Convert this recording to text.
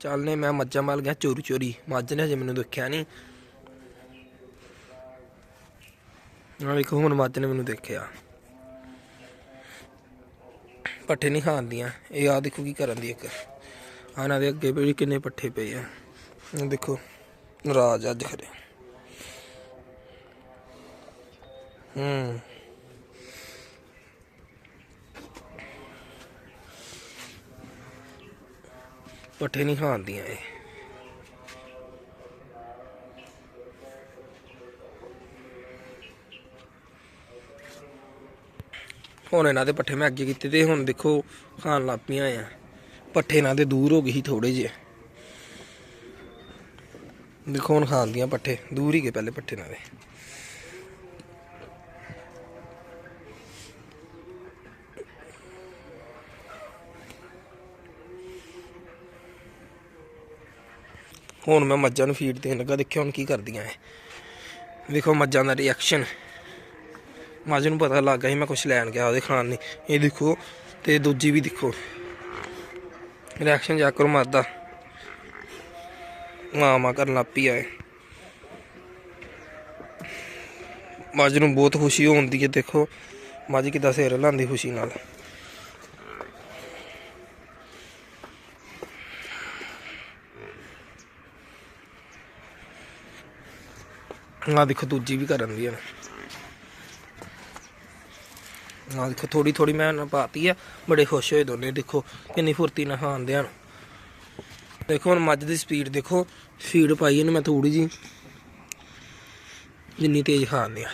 ਚੱਲਨੇ ਮੈਂ ਮੱਝਾਂ ਮਲ ਗਿਆ, ਚੋਰੀ ਚੋਰੀ। ਮੱਝ ਨੇ ਹਜੇ ਮੈਨੂੰ ਦੇਖਿਆ ਨਹੀਂ। ਨਾਲ ਇੱਕ ਹੁਣ ਮੱਝ ਨੇ ਮੈਨੂੰ ਦੇਖਿਆ। ਪੱਠੇ ਨਹੀਂ ਖਾਂਦੀਆਂ ਇਹ ਆ ਦੇਖੋ ਕੀ ਕਰਨ ਦੀ ਇੱਕ। ਆਹ ਇਹਨਾਂ ਦੇ ਅੱਗੇ ਵੀ ਕਿੰਨੇ ਪੱਠੇ ਪਏ ਆ। ਦੇਖੋ, ਰਾਜ ਅੱਜ ਖਰੇ। ਹੂੰ। ਪੱਠੇ ਨਹੀਂ ਖਾਂਦੀਆਂ ਇਹ। ਹੁਣ ਇਹਨਾਂ ਦੇ ਪੱਠੇ ਮੈਂ ਅੱਗੇ ਕੀਤੇ ਤੇ ਹੁਣ ਦੇਖੋ ਖਾਣ ਲੱਗ ਪਈਆਂ ਆ। ਪੱਠੇ ਇਹਨਾਂ ਦੇ ਦੂਰ ਹੋ ਗਏ ਸੀ ਥੋੜੇ ਜਿਹੇ। ਦੇਖੋ ਹੁਣ ਖਾਂਦੀਆਂ ਪੱਠੇ, ਦੂਰ ਹੀ ਗਏ ਪਹਿਲੇ ਪੱਠੇ ਇਹਨਾਂ ਦੇ। ਹੁਣ ਮੈਂ ਮੱਝਾਂ ਨੂੰ ਫੀਡ ਦੇਣ ਲੱਗਾ, ਦੇਖਿਓ ਹੁਣ ਕੀ ਕਰਦੀਆਂ ਐ। ਦੇਖੋ ਮੱਝਾਂ ਦਾ ਰਿਐਕਸ਼ਨ ਮੱਝ ਨੂੰ ਪਤਾ ਲੱਗ ਗਿਆ ਸੀ ਮੈਂ ਕੁਝ ਲੈਣ ਗਿਆ ਉਹਦੇ ਖਾਣ ਲਈ। ਇਹ ਦੇਖੋ ਤੇ ਦੂਜੀ ਵੀ ਦੇਖੋ। ਰਿਐਕਸ਼ਨ ਜਾ ਕਰੋ ਮਰਦਾ ਮਾਂ ਮਾਂ ਕਰਨ ਲੱਗ ਪਈ ਆਏ ਮੱਝ ਨੂੰ ਬਹੁਤ ਖੁਸ਼ੀ ਹੁੰਦੀ ਹੈ ਦੇਖੋ। ਮੱਝ ਕਿੱਦਾਂ ਸਿਰ ਹਿਲਾਉਂਦੀ ਖੁਸ਼ੀ ਨਾਲ। ਆ ਦੇਖੋ ਦੂਜੀ ਵੀ ਕਰਨ ਦੀ ਹੈ ਆ ਦੇਖੋ ਥੋੜੀ ਥੋੜੀ ਮੈਂ ਨਾ ਪਾਤੀ ਆ, ਬੜੇ ਖੁਸ਼ ਹੋਏ ਦੋਨੇ ਦੇਖੋ, ਕਿੰਨੀ ਫੁਰਤੀ ਨਾਲ ਖਾਂਦੇ ਹਨ ਦੇਖੋ ਹੁਣ ਮੱਝ ਦੀ ਸਪੀਡ ਦੇਖੋ ਫੀਡ ਪਾਈ ਇਹਨੂੰ ਮੈਂ ਥੋੜੀ ਜੀ ਜਿੰਨੀ ਤੇਜ਼ ਖਾਂਦੇ ਆ।